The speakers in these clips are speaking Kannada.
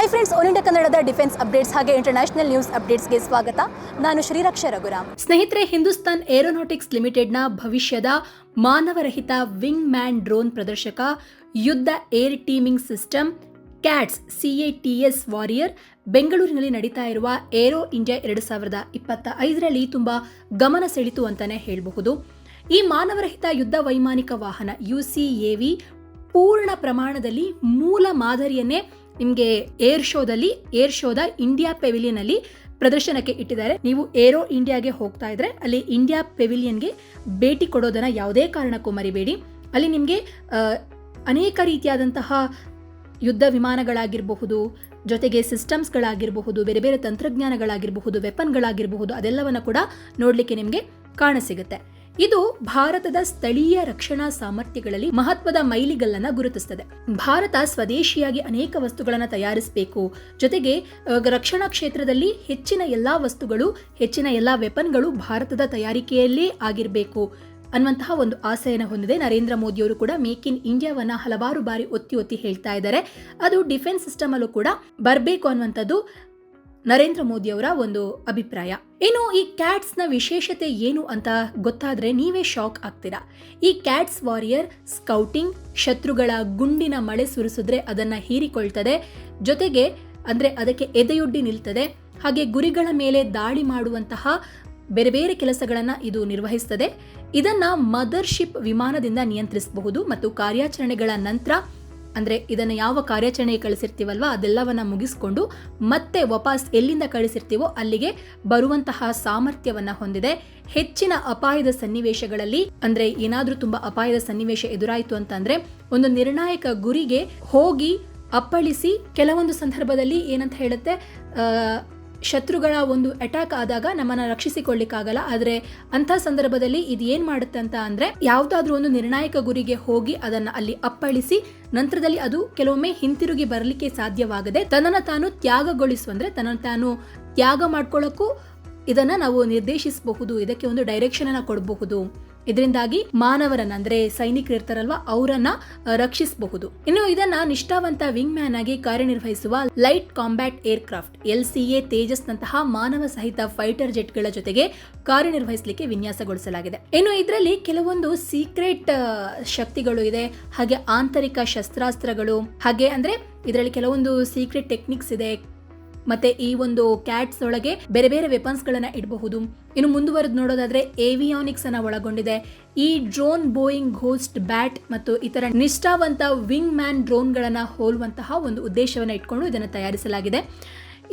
ಹಾಯ್ ಫ್ರೆಂಡ್ಸ್ ಆಲ್ ಇಂಡಿಯಾ ಕನ್ನಡದ ಡಿಫೆನ್ಸ್ ಅಪ್ಡೇಟ್ಸ್ ಹಾಗೆ ಇಂಟರ್ನ್ಯಾಷನಲ್ ನ್ಯೂಸ್ ಅಪ್ಡೇಟ್ಸ್ಗೆ ಸ್ವಾಗತ. ನಾನು ಶ್ರೀರಕ್ಷ ರಘುರಾಮ್. ಸ್ನೇಹಿತರೆ, ಹಿಂದೂಸ್ತಾನ್ ಏರೋನಾಟಿಕ್ಸ್ ಲಿಮಿಟೆಡ್ನ ಭವಿಷ್ಯದ ಮಾನವರಹಿತ ವಿಂಗ್ ಮ್ಯಾನ್ ಡ್ರೋನ್ ಪ್ರದರ್ಶಕ ಯುದ್ಧ air teaming system CATS C A T S warrior ಬೆಂಗಳೂರಿನಲ್ಲಿ ನಡೀತಾ ಇರುವ ಏರೋ ಇಂಡಿಯಾ ಎರಡು ಸಾವಿರದ ಇಪ್ಪತ್ತ ಐದರಲ್ಲಿ ತುಂಬಾ ಗಮನ ಸೆಳಿತು ಅಂತಾನೆ ಹೇಳಬಹುದು. ಈ ಮಾನವರಹಿತ ಯುದ್ಧ ವೈಮಾನಿಕ ವಾಹನ ಯುಸಿಎವಿ ಪೂರ್ಣ ಪ್ರಮಾಣದಲ್ಲಿ ಮೂಲ ಮಾದರಿಯನ್ನೇ ನಿಮಗೆ ಏರ್ ಶೋದಲ್ಲಿ, ಏರ್ ಶೋದ ಇಂಡಿಯಾ ಪೆವಿಲಿಯನ್ ಅಲ್ಲಿ ಪ್ರದರ್ಶನಕ್ಕೆ ಇಟ್ಟಿದ್ದಾರೆ. ನೀವು ಏರೋ ಇಂಡಿಯಾಗೆ ಹೋಗ್ತಾ ಇದ್ರೆ ಅಲ್ಲಿ ಇಂಡಿಯಾ ಪೆವಿಲಿಯನ್ಗೆ ಭೇಟಿ ಕೊಡೋದನ್ನ ಯಾವುದೇ ಕಾರಣಕ್ಕೂ ಮರಿಬೇಡಿ. ಅಲ್ಲಿ ನಿಮಗೆ ಅನೇಕ ರೀತಿಯಾದಂತಹ ಯುದ್ಧ ವಿಮಾನಗಳಾಗಿರಬಹುದು, ಜೊತೆಗೆ ಸಿಸ್ಟಮ್ಸ್ಗಳಾಗಿರಬಹುದು, ಬೇರೆ ಬೇರೆ ತಂತ್ರಜ್ಞಾನಗಳಾಗಿರಬಹುದು, ವೆಪನ್ಗಳಾಗಿರಬಹುದು, ಅದೆಲ್ಲವನ್ನು ಕೂಡ ನೋಡಲಿಕ್ಕೆ ನಿಮಗೆ ಕಾಣಸಿಗುತ್ತೆ ಇದು ಭಾರತದ ಸ್ಥಳೀಯ ರಕ್ಷಣಾ ಸಾಮರ್ಥ್ಯಗಳಲ್ಲಿ ಮಹತ್ವದ ಮೈಲಿಗಲ್ಲನ್ನ ಗುರುತಿಸುತ್ತದೆ ಭಾರತ ಸ್ವದೇಶಿಯಾಗಿ ಅನೇಕ ವಸ್ತುಗಳನ್ನು ತಯಾರಿಸಬೇಕು. ಜೊತೆಗೆ ರಕ್ಷಣಾ ಕ್ಷೇತ್ರದಲ್ಲಿ ಹೆಚ್ಚಿನ ಎಲ್ಲಾ ವಸ್ತುಗಳು, ಹೆಚ್ಚಿನ ಎಲ್ಲಾ ವೆಪನ್ಗಳು ಭಾರತದ ತಯಾರಿಕೆಯಲ್ಲೇ ಆಗಿರಬೇಕು ಅನ್ನುವಂತಹ ಒಂದು ಆಸೆಯನ್ನು ಹೊಂದಿದೆ ನರೇಂದ್ರ ಮೋದಿಯವರು ಕೂಡ. ಮೇಕ್ ಇನ್ ಇಂಡಿಯಾವನ್ನ ಹಲವಾರು ಬಾರಿ ಒತ್ತಿ ಒತ್ತಿ ಹೇಳ್ತಾ ಇದ್ದಾರೆ. ಅದು ಡಿಫೆನ್ಸ್ ಸಿಸ್ಟಮ್ ಅಲ್ಲೂ ಕೂಡ ಬರಬೇಕು ಅನ್ನುವಂಥದ್ದು ನರೇಂದ್ರ ಮೋದಿ ಅವರ ಒಂದು ಅಭಿಪ್ರಾಯ. ಇನ್ನು ಈ ಕ್ಯಾಟ್ಸ್ನ ವಿಶೇಷತೆ ಏನು ಅಂತ ಗೊತ್ತಾದ್ರೆ ನೀವೇ ಶಾಕ್ ಆಗ್ತೀರಾ. ಈ ಕ್ಯಾಟ್ಸ್ ವಾರಿಯರ್ ಸ್ಕೌಟಿಂಗ್ ಶತ್ರುಗಳ ಗುಂಡಿನ ಮಳೆ ಸುರಿಸಿದ್ರೆ ಅದನ್ನ ಹೀರಿಕೊಳ್ತದೆ. ಜೊತೆಗೆ ಅಂದ್ರೆ ಅದಕ್ಕೆ ಎದೆಯೊಡ್ಡಿ ನಿಲ್ತದೆ. ಹಾಗೆ ಗುರಿಗಳ ಮೇಲೆ ದಾಳಿ ಮಾಡುವಂತಹ ಬೇರೆ ಬೇರೆ ಕೆಲಸಗಳನ್ನು ಇದು ನಿರ್ವಹಿಸ್ತದೆ. ಇದನ್ನ ಮದರ್ಶಿಪ್ ವಿಮಾನದಿಂದ ನಿಯಂತ್ರಿಸಬಹುದು ಮತ್ತು ಕಾರ್ಯಾಚರಣೆಗಳ ನಂತರ ಅಂದ್ರೆ ಇದನ್ನ ಯಾವ ಕಾರ್ಯಾಚರಣೆಗೆ ಕಳಿಸಿರ್ತೀವಲ್ವ? ಅದೆಲ್ಲವನ್ನ ಮುಗಿಸ್ಕೊಂಡು ಮತ್ತೆ ವಾಪಸ್ ಎಲ್ಲಿಂದ ಕಳಿಸಿರ್ತೀವೋ ಅಲ್ಲಿಗೆ ಬರುವಂತಹ ಸಾಮರ್ಥ್ಯವನ್ನ ಹೊಂದಿದೆ. ಹೆಚ್ಚಿನ ಅಪಾಯದ ಸನ್ನಿವೇಶಗಳಲ್ಲಿ ಅಂದ್ರೆ ಏನಾದರೂ ತುಂಬಾ ಅಪಾಯದ ಸನ್ನಿವೇಶ ಎದುರಾಯಿತು ಅಂತಂದರೆ ಒಂದು ನಿರ್ಣಾಯಕ ಗುರಿಗೆ ಹೋಗಿ ಅಪ್ಪಳಿಸಿ ಕೆಲವೊಂದು ಸಂದರ್ಭದಲ್ಲಿ ಏನಂತ ಹೇಳುತ್ತೆ? ಶತ್ರುಗಳ ಒಂದು ಅಟ್ಯಾಕ್ ಆದಾಗ ನಮ್ಮನ್ನ ರಕ್ಷಿಸಿಕೊಳ್ಳಿಕ್ಕಾಗಲ್ಲ. ಆದ್ರೆ ಅಂಥ ಸಂದರ್ಭದಲ್ಲಿ ಇದು ಏನ್ ಮಾಡುತ್ತೆ ಅಂತ ಅಂದ್ರೆ ಯಾವ್ದಾದ್ರು ಒಂದು ನಿರ್ಣಾಯಕ ಗುರಿಗೆ ಹೋಗಿ ಅದನ್ನ ಅಲ್ಲಿ ಅಪ್ಪಳಿಸಿ ನಂತರದಲ್ಲಿ ಅದು ಕೆಲವೊಮ್ಮೆ ಹಿಂತಿರುಗಿ ಬರಲಿಕ್ಕೆ ಸಾಧ್ಯವಾಗದೆ ತನ್ನನ್ನ ತಾನು ತ್ಯಾಗಗೊಳಿಸು ಅಂದ್ರೆ ತನ್ನ ತಾನು ತ್ಯಾಗ ಮಾಡ್ಕೊಳ್ಳೋಕ್ಕೂ ಇದನ್ನ ನಾವು ನಿರ್ದೇಶಿಸಬಹುದು, ಇದಕ್ಕೆ ಒಂದು ಡೈರೆಕ್ಷನ್ ಅನ್ನ ಕೊಡಬಹುದು. ಇದರಿಂದಾಗಿ ಮಾನವರನ್ನ, ಅಂದ್ರೆ ಸೈನಿಕರು ಇರ್ತಾರಲ್ವಾ, ಅವರನ್ನ ರಕ್ಷಿಸಬಹುದು. ಇನ್ನು ಇದನ್ನ ನಿಷ್ಠಾವಂತ ವಿಂಗ್ ಮ್ಯಾನ್ ಆಗಿ ಕಾರ್ಯನಿರ್ವಹಿಸುವ light combat aircraft L A Tejas ನಂತಹ ಮಾನವ ಸಹಿತ ಫೈಟರ್ ಜೆಟ್ಗಳ ಜೊತೆಗೆ ಕಾರ್ಯನಿರ್ವಹಿಸಲಿಕ್ಕೆ ವಿನ್ಯಾಸಗೊಳಿಸಲಾಗಿದೆ. ಇನ್ನು ಇದರಲ್ಲಿ ಕೆಲವೊಂದು ಸೀಕ್ರೆಟ್ ಶಕ್ತಿಗಳು ಇದೆ, ಹಾಗೆ ಆಂತರಿಕ ಶಸ್ತ್ರಾಸ್ತ್ರಗಳು, ಹಾಗೆ ಅಂದ್ರೆ ಇದರಲ್ಲಿ ಕೆಲವೊಂದು ಸೀಕ್ರೆಟ್ ಟೆಕ್ನಿಕ್ಸ್ ಇದೆ ಮತ್ತೆ ಈ ಒಂದು ಕ್ಯಾಟ್ಸ್ ಒಳಗೆ ಬೇರೆ ಬೇರೆ ವೆಪನ್ಸ್ ಗಳನ್ನ ಇಡಬಹುದು. ಇನ್ನು ಮುಂದುವರೆದು ನೋಡೋದಾದ್ರೆ ಏವಿಯಾನಿಕ್ಸ್ ಅನ್ನ ಒಳಗೊಂಡಿದೆ. ಈ ಡ್ರೋನ್ ಬೋಯಿಂಗ್ ಘೋಸ್ಟ್ ಬ್ಯಾಟ್ ಮತ್ತು ಇತರ ನಿಷ್ಠಾವಂತ ವಿಂಗ್ ಮ್ಯಾನ್ ಡ್ರೋನ್ಗಳನ್ನ ಹೋಲುವಂತಹ ಒಂದು ಉದ್ದೇಶವನ್ನ ಇಟ್ಕೊಂಡು ಇದನ್ನು ತಯಾರಿಸಲಾಗಿದೆ.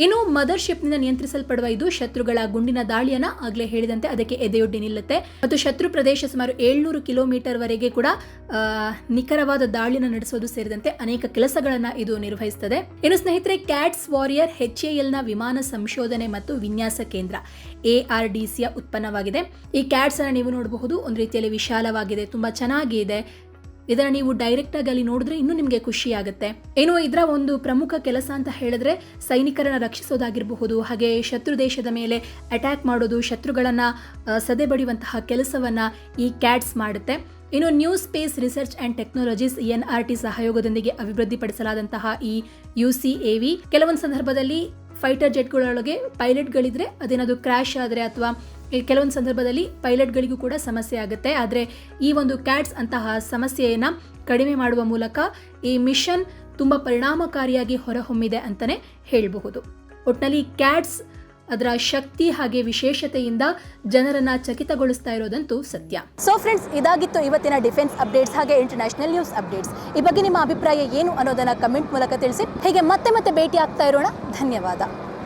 ಇನ್ನು ಮದರ್ ಶಿಪ್ನಿಂದ ನಿಯಂತ್ರಿಸಲ್ಪಡುವ ಇದು ಶತ್ರುಗಳ ಗುಂಡಿನ ದಾಳಿಯನ್ನ ಆಗಲೇ ಹೇಳಿದಂತೆ ಅದಕ್ಕೆ ಎದೆಯೊಡ್ಡಿ ನಿಲ್ಲುತ್ತೆ. ಮತ್ತು ಶತ್ರು ಪ್ರದೇಶ ಸುಮಾರು ಏಳ್ನೂರು ಕಿಲೋಮೀಟರ್ ವರೆಗೆ ಕೂಡ ನಿಖರವಾದ ದಾಳಿಯನ್ನು ನಡೆಸೋದು ಸೇರಿದಂತೆ ಅನೇಕ ಕೆಲಸಗಳನ್ನ ಇದು ನಿರ್ವಹಿಸುತ್ತದೆ ಇನ್ನು ಸ್ನೇಹಿತರೆ, ಕ್ಯಾಟ್ಸ್ ವಾರಿಯರ್ ಎಚ್ನ ವಿಮಾನ ಸಂಶೋಧನೆ ಮತ್ತು ವಿನ್ಯಾಸ ಕೇಂದ್ರ ಎಆರ್ ಡಿ ಸಿಯ ಉತ್ಪನ್ನವಾಗಿದೆ. ಈ ಕ್ಯಾಟ್ಸ್ ಅನ್ನು ನೀವು ನೋಡಬಹುದು. ಒಂದು ರೀತಿಯಲ್ಲಿ ವಿಶಾಲವಾಗಿದೆ, ತುಂಬಾ ಚೆನ್ನಾಗಿ ಇದೆ. ಇದನ್ನ ನೀವು ಡೈರೆಕ್ಟ್ ಆಗಿ ಅಲ್ಲಿ ನೋಡಿದ್ರೆ ಇನ್ನೂ ನಿಮಗೆ ಖುಷಿ ಆಗುತ್ತೆ. ಏನೋ ಇದರ ಒಂದು ಪ್ರಮುಖ ಕೆಲಸ ಅಂತ ಹೇಳಿದ್ರೆ ಸೈನಿಕರನ್ನ ರಕ್ಷಿಸೋದಾಗಿರಬಹುದು, ಹಾಗೆ ಶತ್ರು ದೇಶದ ಮೇಲೆ ಅಟ್ಯಾಕ್ ಮಾಡೋದು, ಶತ್ರುಗಳನ್ನ ಸದೆ ಬಡಿಯುವಂತಹ ಕೆಲಸವನ್ನ ಈ ಕ್ಯಾಟ್ಸ್ ಮಾಡುತ್ತೆ. ಇನ್ನು new space research and technologies N R T ಸಹಯೋಗದೊಂದಿಗೆ ಅಭಿವೃದ್ಧಿಪಡಿಸಲಾದಂತಹ ಈ ಯು ಸಿ ಎ ವಿ, ಕೆಲವೊಂದು ಸಂದರ್ಭದಲ್ಲಿ ಫೈಟರ್ ಜೆಟ್ಗಳೊಳಗೆ ಪೈಲಟ್ಗಳಿದ್ರೆ ಅದೇನಾದ್ರು ಕ್ರ್ಯಾಶ್ ಆದರೆ ಅಥವಾ ಕೆಲವೊಂದು ಸಂದರ್ಭದಲ್ಲಿ ಪೈಲಟ್ಗಳಿಗೂ ಕೂಡ ಸಮಸ್ಯೆ ಆಗುತ್ತೆ. ಆದರೆ ಈ ಒಂದು ಕ್ಯಾಟ್ಸ್ ಅಂತಹ ಸಮಸ್ಯೆಯನ್ನು ಕಡಿಮೆ ಮಾಡುವ ಮೂಲಕ ಈ ಮಿಷನ್ ತುಂಬ ಪರಿಣಾಮಕಾರಿಯಾಗಿ ಹೊರಹೊಮ್ಮಿದೆ ಅಂತಲೇ ಹೇಳಬಹುದು. ಒಟ್ಟಿನಲ್ಲಿ ಕ್ಯಾಟ್ಸ್ ಅದರ ಶಕ್ತಿ ಹಾಗೆ ವಿಶೇಷತೆಯಿಂದ ಜನರನ್ನ ಚಕಿತಗೊಳಿಸ್ತಾ ಇರೋದಂತೂ ಸತ್ಯ. ಸೊ ಫ್ರೆಂಡ್ಸ್ ಇದಾಗಿತ್ತು ಇವತ್ತಿನ ಡಿಫೆನ್ಸ್ ಅಪ್ಡೇಟ್ಸ್ ಹಾಗೆ ಇಂಟರ್ನ್ಯಾಷನಲ್ ನ್ಯೂಸ್ ಅಪ್ಡೇಟ್ಸ್ ಈ ಬಗ್ಗೆ ನಿಮ್ಮ ಅಭಿಪ್ರಾಯ ಏನು ಅನ್ನೋದನ್ನ ಕಮೆಂಟ್ ಮೂಲಕ ತಿಳಿಸಿ. ಹೀಗೆ ಮತ್ತೆ ಮತ್ತೆ ಭೇಟಿ ಆಗ್ತಾ ಇರೋಣ. ಧನ್ಯವಾದ.